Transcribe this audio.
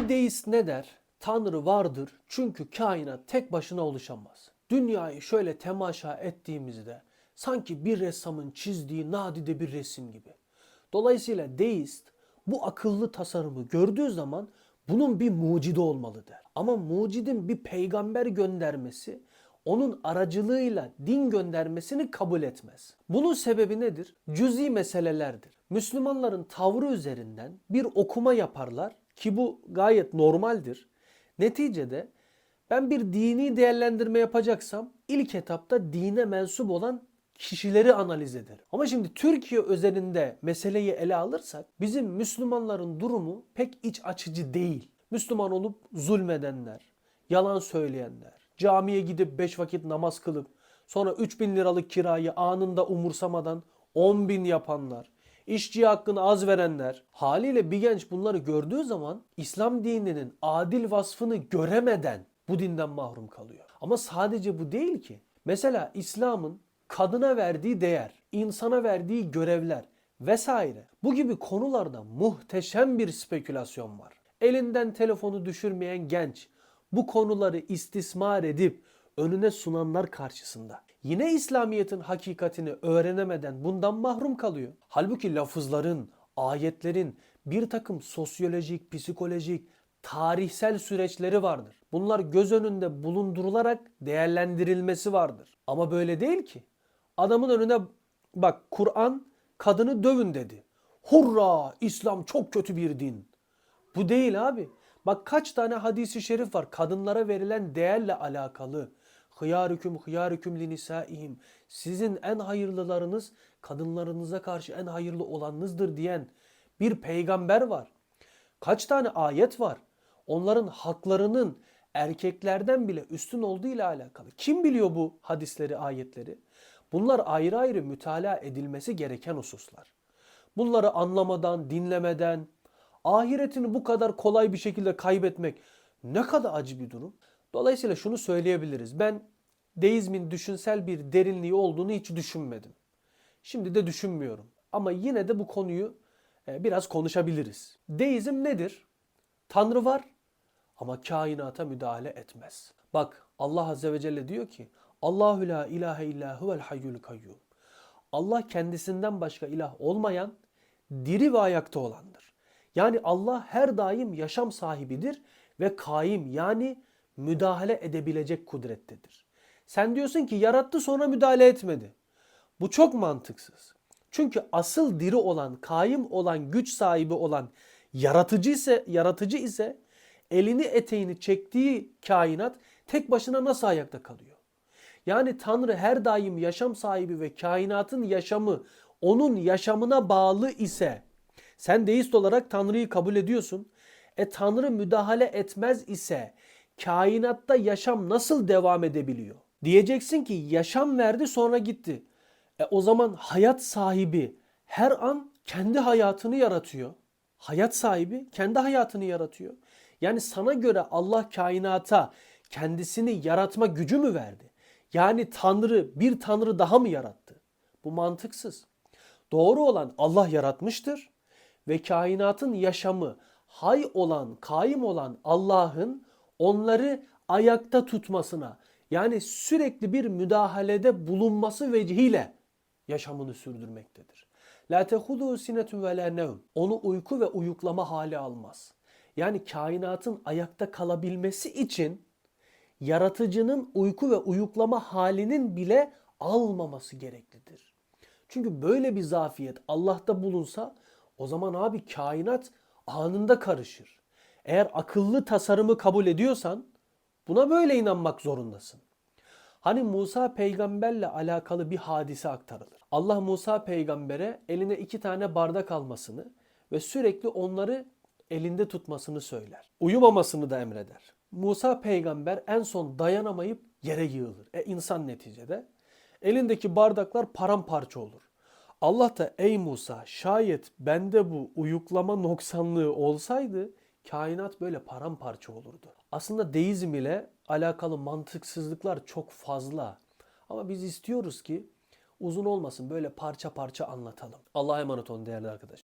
Bir deist ne der? Tanrı vardır çünkü kainat tek başına oluşamaz. Dünyayı şöyle temaşa ettiğimizde sanki bir ressamın çizdiği nadide bir resim gibi. Dolayısıyla deist bu akıllı tasarımı gördüğü zaman bunun bir mucidi olmalı der. Ama mucidin bir peygamber göndermesi onun aracılığıyla din göndermesini kabul etmez. Bunun sebebi nedir? Cüzi meselelerdir. Müslümanların tavrı üzerinden bir okuma yaparlar ki bu gayet normaldir. Neticede ben bir dini değerlendirme yapacaksam ilk etapta dine mensup olan kişileri analiz ederim. Ama şimdi Türkiye özelinde meseleyi ele alırsak bizim Müslümanların durumu pek iç açıcı değil. Müslüman olup zulmedenler, yalan söyleyenler, camiye gidip 5 vakit namaz kılıp sonra 3000 liralık kirayı anında umursamadan 10 bin yapanlar, işçiye hakkını az verenler. Haliyle bir genç bunları gördüğü zaman İslam dininin adil vasfını göremeden bu dinden mahrum kalıyor. Ama sadece bu değil ki. Mesela İslam'ın kadına verdiği değer, insana verdiği görevler vesaire. Bu gibi konularda muhteşem bir spekülasyon var. Elinden telefonu düşürmeyen genç bu konuları istismar edip önüne sunanlar karşısında. Yine İslamiyet'in hakikatini öğrenemeden bundan mahrum kalıyor. Halbuki lafızların, ayetlerin bir takım sosyolojik, psikolojik, tarihsel süreçleri vardır. Bunlar göz önünde bulundurularak değerlendirilmesi vardır. Ama böyle değil ki. Adamın önüne bak Kur'an kadını dövün dedi. Hurra İslam çok kötü bir din. Bu değil abi. Bak kaç tane hadisi şerif var kadınlara verilen değerle alakalı. Hıyarüküm hıyarüküm linisaihim. Sizin en hayırlılarınız kadınlarınıza karşı en hayırlı olanınızdır diyen bir peygamber var. Kaç tane ayet var? Onların haklarının erkeklerden bile üstün olduğu ile alakalı. Kim biliyor bu hadisleri, ayetleri? Bunlar ayrı ayrı mütalaa edilmesi gereken hususlar. Bunları anlamadan, dinlemeden, ahiretini bu kadar kolay bir şekilde kaybetmek ne kadar acı bir durum. Dolayısıyla şunu söyleyebiliriz. Ben deizmin düşünsel bir derinliği olduğunu hiç düşünmedim. Şimdi de düşünmüyorum. Ama yine de bu konuyu e, biraz konuşabiliriz. Deizm nedir? Tanrı var ama kainata müdahale etmez. Bak Allah Azze ve Celle diyor ki Allahu la ilahe illa huvel hayyul kayyum. Allah kendisinden başka ilah olmayan, diri ve ayakta olandır. Yani Allah her daim yaşam sahibidir ve kaim yani müdahale edebilecek kudrettedir. Sen diyorsun ki yarattı sonra müdahale etmedi. Bu çok mantıksız. Çünkü asıl diri olan, kaim olan, güç sahibi olan yaratıcı ise, yaratıcı ise elini eteğini çektiği kainat tek başına nasıl ayakta kalıyor? Yani Tanrı her daim yaşam sahibi ve kainatın yaşamı onun yaşamına bağlı ise sen deist olarak Tanrı'yı kabul ediyorsun. E Tanrı müdahale etmez ise kainatta yaşam nasıl devam edebiliyor? Diyeceksin ki yaşam verdi sonra gitti. E o zaman hayat sahibi her an kendi hayatını yaratıyor. Hayat sahibi kendi hayatını yaratıyor. Yani sana göre Allah kainata kendisini yaratma gücü mü verdi? Yani Tanrı bir Tanrı daha mı yarattı? Bu mantıksız. Doğru olan Allah yaratmıştır ve kainatın yaşamı hay olan, kaim olan Allah'ın onları ayakta tutmasına yani sürekli bir müdahalede bulunması vecihiyle yaşamını sürdürmektedir. La tehudu sinetun ve la. Onu uyku ve uyuklama hali almaz. Yani kainatın ayakta kalabilmesi için yaratıcının uyku ve uyuklama halinin bile almaması gereklidir. Çünkü böyle bir zafiyet Allah'ta bulunsa o zaman abi kainat anında karışır. Eğer akıllı tasarımı kabul ediyorsan buna böyle inanmak zorundasın. Hani Musa peygamberle alakalı bir hadise aktarılır. Allah Musa peygambere eline iki tane bardak almasını ve sürekli onları elinde tutmasını söyler. Uyumamasını da emreder. Musa peygamber en son dayanamayıp yere yığılır. E insan neticede. Elindeki bardaklar paramparça olur. Allah da ey Musa şayet bende bu uyuklama noksanlığı olsaydı kainat böyle paramparça olurdu. Aslında deizm ile alakalı mantıksızlıklar çok fazla. Ama biz istiyoruz ki uzun olmasın böyle parça parça anlatalım. Allah'a emanet olun değerli arkadaşlar.